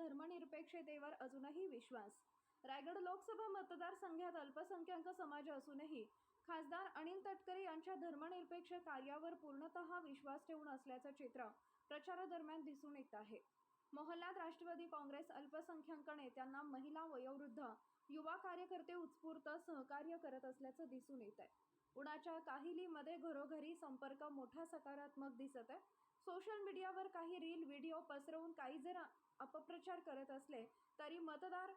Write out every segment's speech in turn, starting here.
धर्मनिरपेक्षतेवर अजूनही विश्वास. रायगड लोकसभा मतदारसंघात अल्पसंख्याक समाज असूनही खासदार अनिल तटकरे यांच्या धर्मनिरपेक्ष कार्यावर पूर्णतः विश्वास ठेवून असल्याचं चित्र प्रचारादरम्यान दिसून येत आहे. मोहल्ल्यात राष्ट्रवादी काँग्रेस अल्पसंख्याक नेत्यांना महिला वयोवृद्ध युवा कार्यकर्ते उत्स्फूर्त सहकार्य करत असल्याचं दिसून येत आहे उन्हाच्या काहिलीमध्ये घरोघरी संपर्क मोठा सकारात्मक दिसत आहे सोशल मीडियावर काही रील व्हिडिओ पसरवून काही जर अपप्रचार करत असले तरी मतदार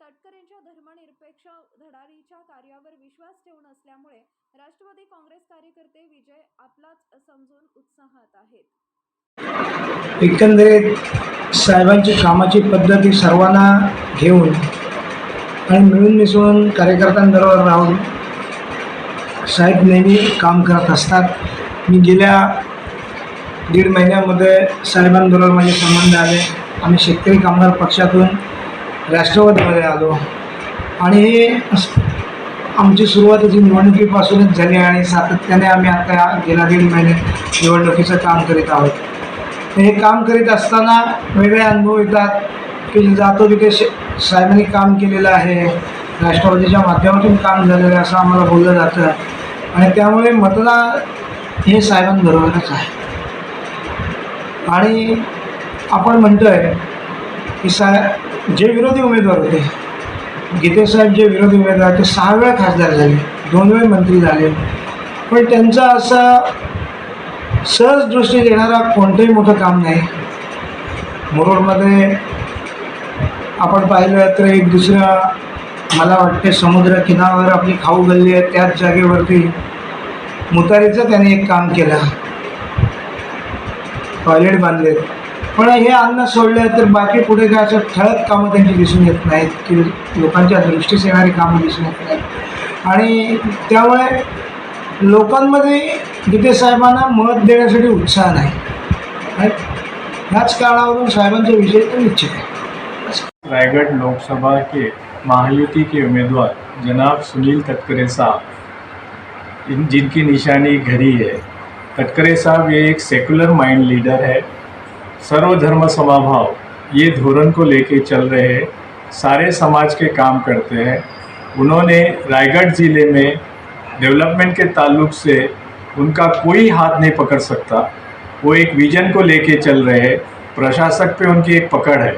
तटकरेंच्या धर्मनिरपेक्ष धडारीच्या कार्यावर विश्वास ठेवून असल्यामुळे राष्ट्रवादी काँग्रेस कार्यकर्ते विजय आपलाच समजून उत्साहात आहेत. एकंदरीत साहेबांची कामाची पद्धती सर्वांना घेऊन आणि मिळून मिसळून कार्यकर्त्यांबरोबर राहून साहेब नेहमी काम करत असतात. मी गेल्या दीड महिन्यामध्ये साहेबांबरोबर माझे संबंध आले आम्ही शेतकरी कामगार पक्षातून राष्ट्रवादीमध्ये आलो. आणि हे आमची सुरुवात निवडणुकीपासूनच झाली आणि सातत्याने आम्ही आता गेल्या दीड महिने निवडणुकीचं काम करीत आहोत. हे काम करीत असताना वेगळे अनुभव येतात की जातो तिथे शे साहेबांनी काम केलेलं आहे राष्ट्रवादीच्या माध्यमातून काम झालेलं आहे असं आम्हाला बोललं जातं. आणि त्यामुळे मतदान हे साहेबांबरोबरच आहे. आणि आपण म्हणतो आहे की सा जे विरोधी उमेदवार होते गीतेसाहेब जे विरोधी उमेदवार ते सहा वेळा खासदार झाले दोन वेळ मंत्री झाले. पण त्यांचा असा सहज दृष्टी देणारा कोणतंही मोठं काम नाही. मुरुडमध्ये आपण पाहिलं तर एक दुसऱ्या मला वाटते समुद्र किनाऱ्यावर आपली खाऊ गल्ली आहे त्याच जागेवरती मुतारीचं त्याने एक काम केलं. टॉयलेट बांधले. पण हे अन्न सोडलं तर बाकी पुढे काय असं ठळक कामं त्यांची दिसून येत नाहीत की लोकांच्या दृष्टीस येणारी कामं दिसून येत नाहीत. आणि त्यामुळे लोकांमध्ये गीते साहेबांना मत देण्यासाठी उत्साह नाही. ह्याच कारणावरून साहेबांचा विषय तर निश्चित आहे. रायगढ़ लोकसभा के महायुति के उम्मीदवार जनाब सुनील तटकरे साहब जिनकी निशानी घरी है। तटकरे साहब, ये एक सेकुलर माइंड लीडर है। सर्वधर्म समाभाव ये धोरण को लेके चल रहे हैं, सारे समाज के काम करते हैं। उन्होंने रायगढ़ ज़िले में डेवलपमेंट के ताल्लुक से उनका कोई हाथ नहीं पकड़ सकता। वो एक विजन को लेके चल रहे हैं, प्रशासक पे उनकी एक पकड़ है।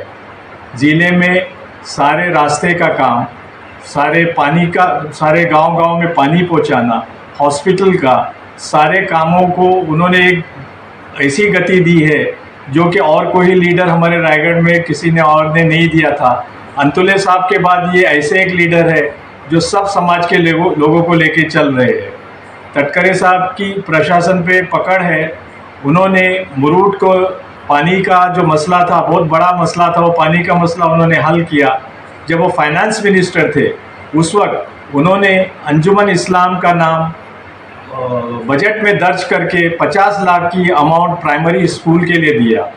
ज़िले में सारे रास्ते का काम, सारे पानी का, सारे गांव-गांव में पानी पहुंचाना हॉस्पिटल का सारे कामों को उन्होंने एक ऐसी गति दी है जो कि और कोई लीडर हमारे रायगढ़ में किसी ने और ने नहीं दिया था। अंतुले साहब के बाद ये ऐसे एक लीडर है जो सब समाज के लोगों लोगों को लेके चल रहे हैं। तटकरे साहब की प्रशासन पे पकड़ है। उन्होंने मुरूट को, पानी का जो मसला था, बहुत बड़ा मसला था, वो पानी का मसला उन्होंने हल किया। जब वो फाइनेंस मिनिस्टर थे, उस वक्त उन्होंने अंजुमन इस्लाम का नाम बजट में दर्ज करके 50 लाख की अमाउंट प्राइमरी स्कूल के लिए दिया।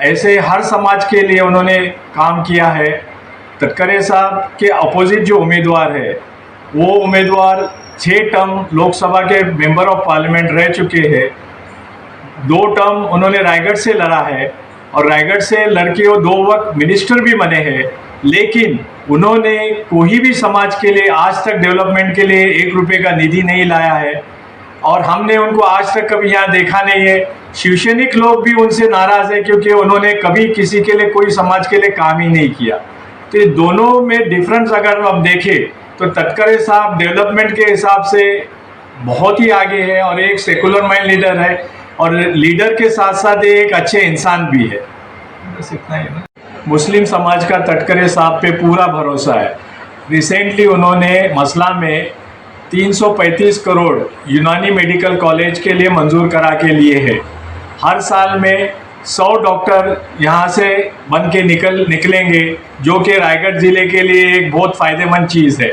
ऐसे हर समाज के लिए उन्होंने काम किया है। तटकरे साहब के अपोजिट जो उम्मीदवार है, वो उम्मीदवार छः टर्म लोकसभा के मेंबर ऑफ़ पार्लियामेंट रह चुके हैं। दो टर्म उन्होंने रायगढ़ से लड़ा है और रायगढ़ से लड़के वो दो वक्त मिनिस्टर भी बने हैं। लेकिन उन्होंने कोई भी समाज के लिए आज तक डेवलपमेंट के लिए एक रुपये का निधि नहीं लाया है। और हमने उनको आज तक कभी यहाँ देखा नहीं है। शिवसैनिक लोग भी उनसे नाराज़ है क्योंकि उन्होंने कभी किसी के लिए कोई समाज के लिए काम ही नहीं किया। तो ये दोनों में डिफरेंस अगर हम देखें तो तटकरे साहब डेवलपमेंट के हिसाब से बहुत ही आगे है और एक सेकुलर माइंड लीडर है और लीडर के साथ साथ एक अच्छे इंसान भी है। बस इतना ही ना। मुस्लिम समाज का तटकरे साहब पे पूरा भरोसा है। रिसेंटली उन्होंने मसला में 335 करोड़ यूनानी मेडिकल कॉलेज के लिए मंजूर करा के लिए है। हर साल में सौ डॉक्टर यहाँ से बन के निकल निकलेंगे जो कि रायगढ़ ज़िले के लिए एक बहुत फ़ायदेमंद चीज़ है।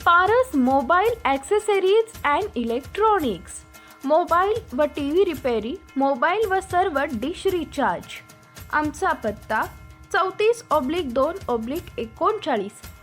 Paras mobile accessories and electronics. Mobile व टी व्ही रिपेरी मोबाईल व सर्व डिश रिचार्ज। आमचा पत्ता चौतीस ऑब्लिक दोन ऑब्लिक एकोणचाळीस।